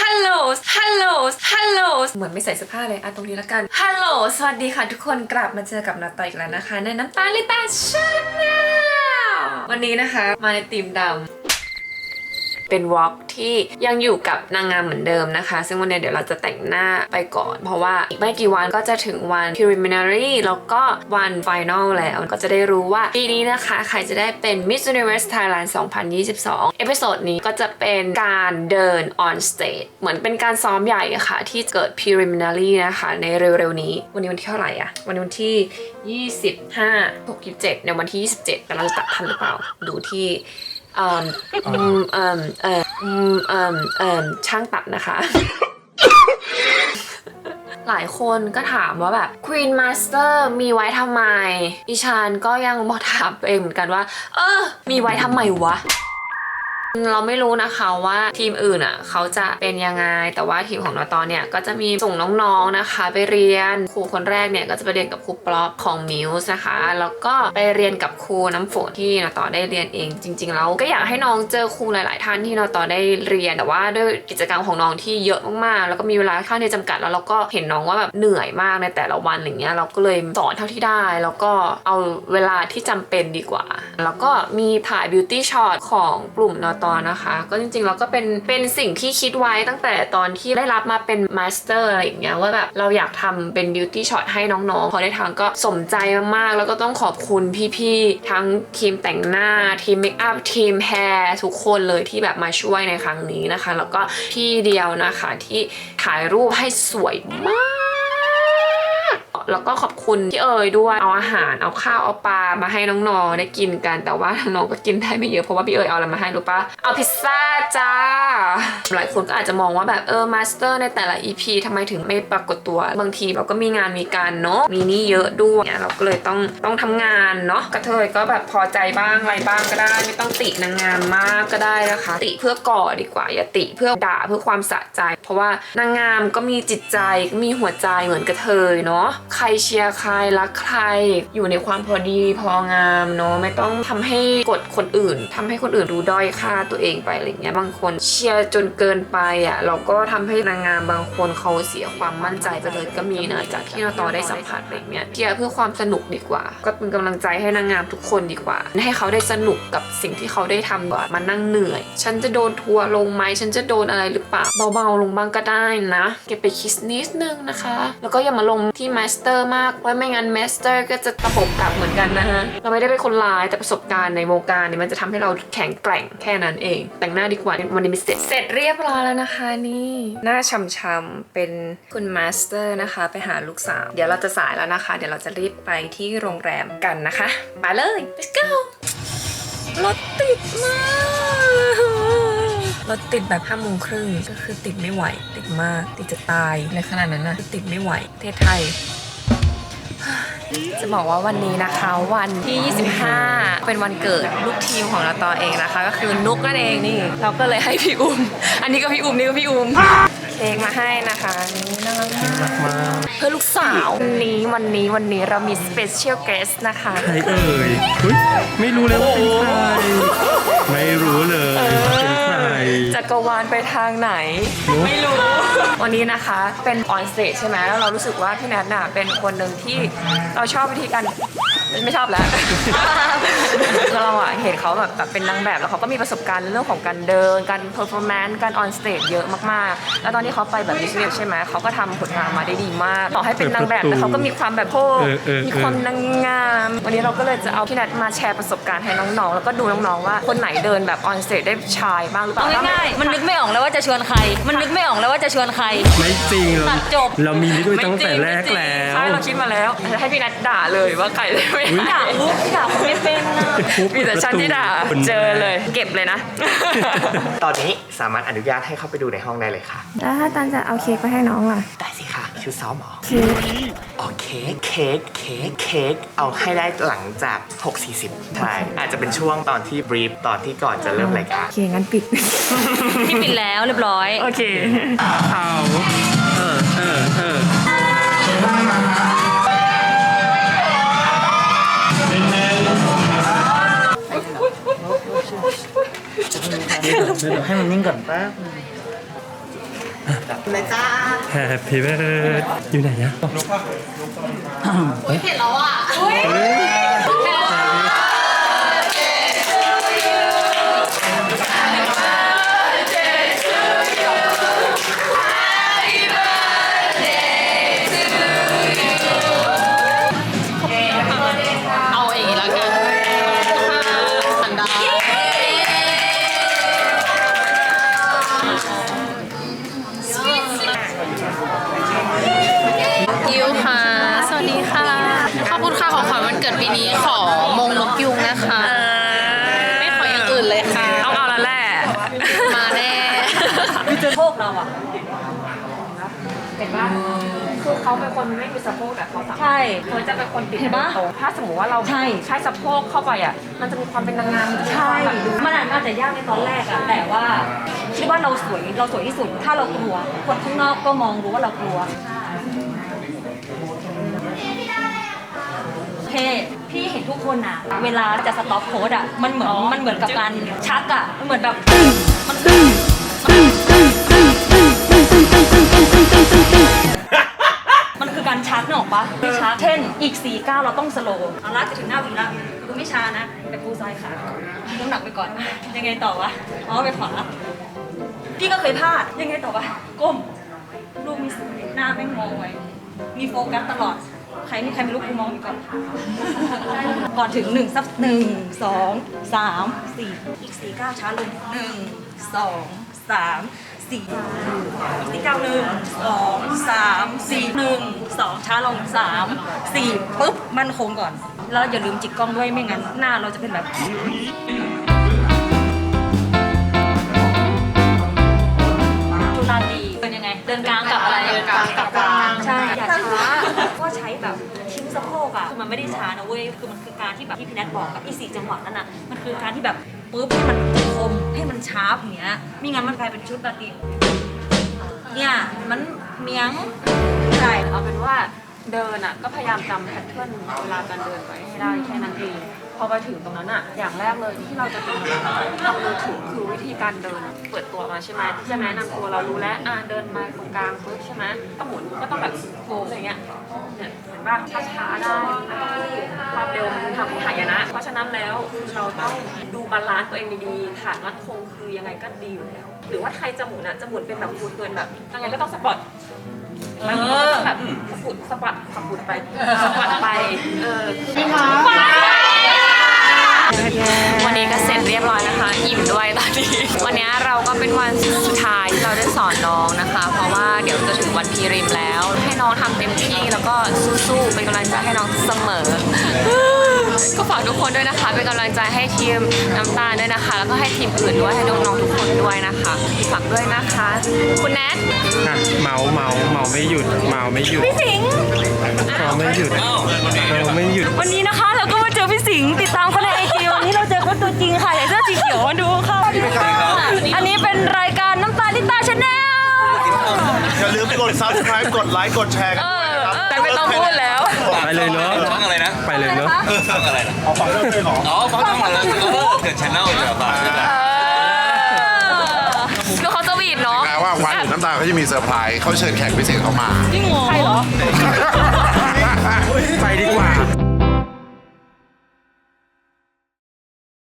ฮัลโหล ฮัลโหล ฮัลโหล เหมือนไม่ใส่เสื้อผ้าเลยอะตรงนี้แล้วกัน ฮัลโหล สวัสดีค่ะทุกคน กลับมาเจอกับนาตาอีกแล้วนะคะ ในน้ำตาลิตาชาแนลวันนี้นะคะ มาในธีมดำ เป็นวอล์กที่ยังอยู่กับนางงามเหมือนเดิมนะคะ ซึ่งวันนี้เดี๋ยวเราจะแต่งหน้าไปก่อน เพราะว่าอีกไม่กี่วันก็จะถึงวัน preliminary แล้วก็วัน final แล้วก็จะได้รู้ว่าปีนี้นะคะ ใครจะได้เป็น Miss Universe Thailand 2022 เอพิโซดนี้ก็จะเป็นการเดิน on stage เหมือนเป็นการซ้อมใหญ่ะค่ะ ที่เกิด preliminary นะคะ ในเร็วๆนี้ วันนี้วันที่เท่าไหร่อะวันนี้วันที่ 25 6 27ในวันที่ 27แต่เราจะตัดทันหรือเปล่าดูที่ เอ่มอืมเอ่มเอ่มอืมเอ่มเอ่มช่างตัดนะคะ หลายคนก็ถามว่าแบบ Queen Master มีไว้ทำไม อิชานก็ยังบอกถามตัวเองเหมือนกันว่า เออ มีไว้ทำไมวะ เราไม่รู้นะคะว่าทีมอื่นอะเขาจะเป็นยังไง แต่ว่าทีมของนอตอนเนี่ยก็จะมีส่งน้องๆนะคะ ไปเรียนครูคนแรกเนี่ยก็จะไปเรียนกับครูปลอกของมิวส์นะคะ แล้วก็ไปเรียนกับครูน้ำฝนที่นอตอได้เรียนเอง จริงๆแล้วก็อยากให้น้องเจอครูหลาย ๆ ท่านที่นอตอได้เรียน แต่ว่าด้วยกิจกรรมของน้องที่เยอะมากๆ แล้วก็มีเวลาข้างที่จำกัดแล้วเราก็เห็นน้องว่าแบบเหนื่อยมากในแต่ละวันอย่างเงี้ยเราก็เลยสอนเท่าที่ได้ แล้วก็เอาเวลาที่จำเป็นดีกว่า แล้วก็มีถ่ายบิวตี้ช็อตของกลุ่มนอตอนะคะ ก็จริงๆแล้วก็เป็นเป็นสิ่งที่คิดไว้ตั้งแต่ตอนที่ได้รับมาเป็นมาสเตอร์อะไรอย่างเงี้ยว่าแบบเราอยากทำเป็นบิวตี้ช็อตให้น้องๆพอได้ทางก็สมใจมากๆ แล้วก็ต้องขอบคุณพี่ๆ ทั้งทีมแต่งหน้าทีมเมคอัพทีมแฮร์ทุกคนเลยที่แบบมาช่วยในครั้งนี้นะคะ แล้วก็พี่เดียวนะคะที่ถ่ายรูปให้สวยมาก แล้วก็ขอบคุณพี่เอ๋ยด้วยเอาอาหารเอาข้าวเอาปลามาให้น้องๆได้กินกัน แต่ว่าน้องก็กินได้ไม่เยอะเพราะว่าพี่เอ๋ยเอาอะไรมาให้รู้ปะเอาพิซซ่าจ้าหลายคนก็อาจจะมองว่าแบบเออมาสเตอร์ในแต่ละ EP ทำไมถึงไม่ปรากฏตัว บางทีเราก็มีงานมีการเนาะมีนี่เยอะด้วยเนี่ยเราก็เลยต้องต้องทำงานเนาะกระเทยก็แบบพอใจบ้างอะไรบ้างก็ได้ ไม่ต้องตินางงามมากก็ได้นะคะ ติเพื่อก่อดีกว่าอย่าติเพื่อด่าเพื่อความสะใจ เพราะว่านางงามก็มีจิตใจก็มีหัวใจเหมือนกระเทยเนาะใครเชียร์ใครรักใคร อยู่ในความพอดีพองามเนาะไม่ต้องทำให้กดคนอื่นทำให้คนอื่นดูด้อยค่าตัวเองไปอะไรเงี้ยบางคนเชียร์จนเกินไปอะเราก็ทำให้นางงามบางคนเขาเสียความมั่นใจไปเลยก็มีนะจากที่เราต่อได้สัมผัสอะไรเงี้ยเชียร์เพื่อความสนุกดีกว่า ก็เป็นกำลังใจให้นางงามทุกคนดีกว่า ให้เขาได้สนุกกับสิ่งที่เขาได้ทำกว่ามานั่งเหนื่อย ฉันจะโดนทัวร์ลงไหมฉันจะโดนอะไรหรือเปล่าเบาๆลงบ้างก็ได้นะเก็บไปคิดนิดนึงนะคะ แล้วก็อย่ามาลงที่มาสเตอร์มากเพราะไม่งั้นแมสเตอร์ก็จะตะปบกลับเหมือนกันนะฮะ เราไม่ได้เป็นคนร้ายแต่ประสบการณ์ในวงการเนี่ยมันจะทำให้เราแข็งแกร่งแค่นั้นเอง แต่งหน้าดีกว่าวันนี้ไม่เสร็จเสร็จเรียบร้อยแล้วนะคะนี่ หน้าช่ำๆเป็นคุณมาสเตอร์นะคะ ไปหาลูกสาว เดี๋ยวเราจะสายแล้วนะคะ เดี๋ยวเราจะรีบไปที่โรงแรมกันนะคะไปเลย let's go รถติดมากรถติดแบบห้าโมงครึ่งก็คือติดไม่ไหว ติดมาก ติดจะตายในขนาดนั้นนะติดไม่ไหวประเทศไทย จะบอกว่าวันนี้นะคะวันที่ 25 เป็นวันเกิดลูกทีมของเราต่อเองนะคะ ก็คือนุกนั่นเองนี่ เราก็เลยให้พี่อุ้ม อันนี้ก็พี่อุ้มนี่ก็พี่อุ้มเค้กมาให้นะคะนี่น่ารักมากมากเพื่อลูกสาววันนี้วันนี้วันนี้เรามี special guest นะคะใครเอ่ยอุ๊ยไม่รู้เลยว่าเป็นใครไม่รู้เลยว่าเป็นใคร จักรวาลไปทางไหน ไม่รู้ วันนี้นะคะเป็นออนสเตจใช่ไหมแล้วเรารู้สึกว่าพี่แนทน่ะเป็นคนหนึ่งที่เราชอบวิธีการไม่ชอบแล้ว เราอะเห็นเขาแบบแบบเป็นนางแบบแล้วเขาก็มีประสบการณ์ในเรื่องของการเดิน การเพอร์ฟอร์แมนซ์การออนสเตจเยอะมากๆ แล้วตอนที่เขาไปแบบมิสเวียใช่ไหมเขาก็ทำผลงานมาได้ดีมากต่อให้เป็นนางแบบแต่เขาก็มีความแบบโพเออเออ มีความนางงาม วันนี้เราก็เลยจะเอาพี่แนทมาแชร์ประสบการณ์ให้น้องๆ แล้วก็ดูน้องๆว่าคนไหนเดินแบบออนสเตจได้ชายบ้างหรือเปล่า เอาง่ายๆ มันนึกไม่ออกแล้วว่าจะชวนใคร มันนึกไม่ออกแล้วว่าจะชวนใคร ไม่จริงเราตัดจบ เรามีลิสต์ไว้ตั้งแต่แรกไม่จริงแล้ว ใช่เราคิดมาแล้วจะให้พี่นัทด่าเลยว่าใครเลยไม่อุ๊ยได้ด่าปุ๊บด่าคนไม่เป็นนะมีแต่ฉันที่ด่าคนเจอเลย เก็บเลยนะ ตอนนี้สามารถอนุญาตให้เข้าไปดูในห้องได้เลยค่ะ แล้วถ้าตันจะเอาเค้กไปให้น้องล่ะได้สิค่ะคิวซ้อมหมอเค้กอ๋อเค้กเค้กเค้กเค้กเอาให้ได้หลังจาก 6.40ใช่อาจจะเป็นช่วงตอนที่บรีฟตอนที่ก่อนจะเริ่มรายการ โอเคงั้นปิด ที่ปิดแล้วเรียบร้อย โอเค เอา เลยจ้า Happy birthday อยู่ไหนอะเห็นแล้วอะเอา ปีนี้ขอมงนกยุงนะคะ ไม่ขออย่างอื่นเลยค่ะ ต้องเอาแล้วแหละมาแน่โชคเราอะเห็นว่าคือเขาเป็นคนไม่มีสะโพกแต่เขาสามารถใช่เขาจะเป็นคนติดเห็นปะโตถ้าสมมติว่าเราใช่ ใช้สะโพกเข้าไปอะ มันจะมีความเป็นนางงามใช่แบบดูมันอาจจะยากในตอนแรกอะแต่ว่าคิดว่าเราสวย เราสวยที่สุด ถ้าเรากลัว คนข้างนอกก็มองรู้ว่าเรากลัวโอ เค พี่เห็นทุกคนอะเวลาจะสต็อปโค้ดอะมันเหมือนมันเหมือนกับการชักอะมันเหมือนแบบตึ้งมันตึ้งมันคือการชักเนี่ยหรอกปะไม่ชักเช่นอีก4ก้าวเราต้องสโลว์เอาละจะถึงหน้าวินละกูไม่ช้านะ แต่กูซ้ายขาก่อนน้ำหนักไปก่อนยังไงต่อวะอ๋อไปขวาพี่ก็เคยพลาดยังไงต่อวะก้มลูกมีสติหน้าไม่งงไว้มีโฟกัสตลอด ใครนี่ใครไม่รู้กูมองอยู่ก่อนก่อนถึงหนึ่งสักหนึ่งสองสามสี่อีกสี่เก้าวช้าลงหนึ่งสองสามสี่อีกสี่ก้าวหนึ่งสองสามสี่หนึ่งสองช้าลงสามสี่ปุ๊บมั่นคงก่อน แล้วอย่าลืมจิกกล้องด้วยไม่งั้นหน้าเราจะเป็นแบบ จุฬาดีเป็นยังไง เดินกลางกับ ไม่ได้ช้านะเว้ยคือมันคือการที่แบบที่พี่แนทบอกกับอีสี่จังหวะนั่นน่ะมันคือการที่แบบปุ๊บให้มันคมให้มันชาร์ปอย่างเงี้ยไม่งั้นมันกลายเป็นชุดปฏิเนี่ยมันเมียงใช่เอาเป็นว่าเดินอะก็พยายามจำแพทเทิร์นเวลาการเดินไว้ให้ได้แค่นั้นเอง พอไปถึงตรงนั้นอะอย่างแรกเลยที่เราจะทำทำมือถือคือวิธีการเดิน เปิดตัวมาใช่ไหมที่จะแนะนำตัวเรารู้แล้วอะเดินมาตรงกลางปุ๊บใช่ไหมก็หมุนก็ต้องแบบโค้งอย่างเงี้ยเนี่ยเห็นป่ะช้าๆได้ไม่ต้องรีบความเร็วมันทำให้หายนะ เพราะฉะนั้นแล้วเราต้องดูบาลานซ์ตัวเองดีๆฐานมั่นคงคือยังไงก็ดีอยู่แล้ว หรือว่าใครจะหมุนอะจะหมุนเป็นแบบฟูดเกินแบบยังไงก็ต้องสปอร์ตเออแบบสะปุดสะบัดสะปุดไปสะบัดไป เออ วันนี้ก็เสร็จเรียบร้อยนะคะ อิ่มด้วยตอนนี้ วันนี้เราก็เป็นวันสุดท้ายที่เราได้สอนน้องนะคะ เพราะว่าเดี๋ยวจะถึงวันพีริมแล้ว ให้น้องทำเต็มที่แล้วก็สู้ๆเป็นกำลังใจให้น้องเสมอ ก็ฝากทุกคนด้วยนะคะ เป็นกำลังใจให้ทีมน้ำตาลด้วยนะคะ แล้วก็ให้ทีมอื่นด้วยให้น้องๆทุกคนด้วยนะคะฝากด้วยนะคะ คุณแนทอะเมาเมาเมาไม่หยุดเมาไม่หยุดพี่สิงห์เมาไม่หยุดเราไม่หยุด วันนี้นะคะเราก็มาเจอพี่สิงห์ติดตามเขาในไอจี วันนี้เราเจอเขาตัวจริงค่ะใส่เสื้อสีเขียวมาดูค่ะอันนี้เป็นรายการน้ำตาลิตาชาแนลอย่าลืมกด subscribe กดไลค์กดแชร์กันเออแต่ไม่ต้องพูดแล้ว ไปเลยเนาะช่องอะไรนะ ไปเลยเนาะช่องอะไรนะเอาฟังเรื่องด้วยเหรออ๋อฟังช่องอะไรนะเออเกิดชแนลอยู่ป่ะคือเขาจะหวีดเนาะแปลว่าวันหรือน้ำตาเขาจะมีเซอร์ไพรส์เขาเชิญแขกพิเศษเข้ามา จริงเหรอ ไปดีกว่า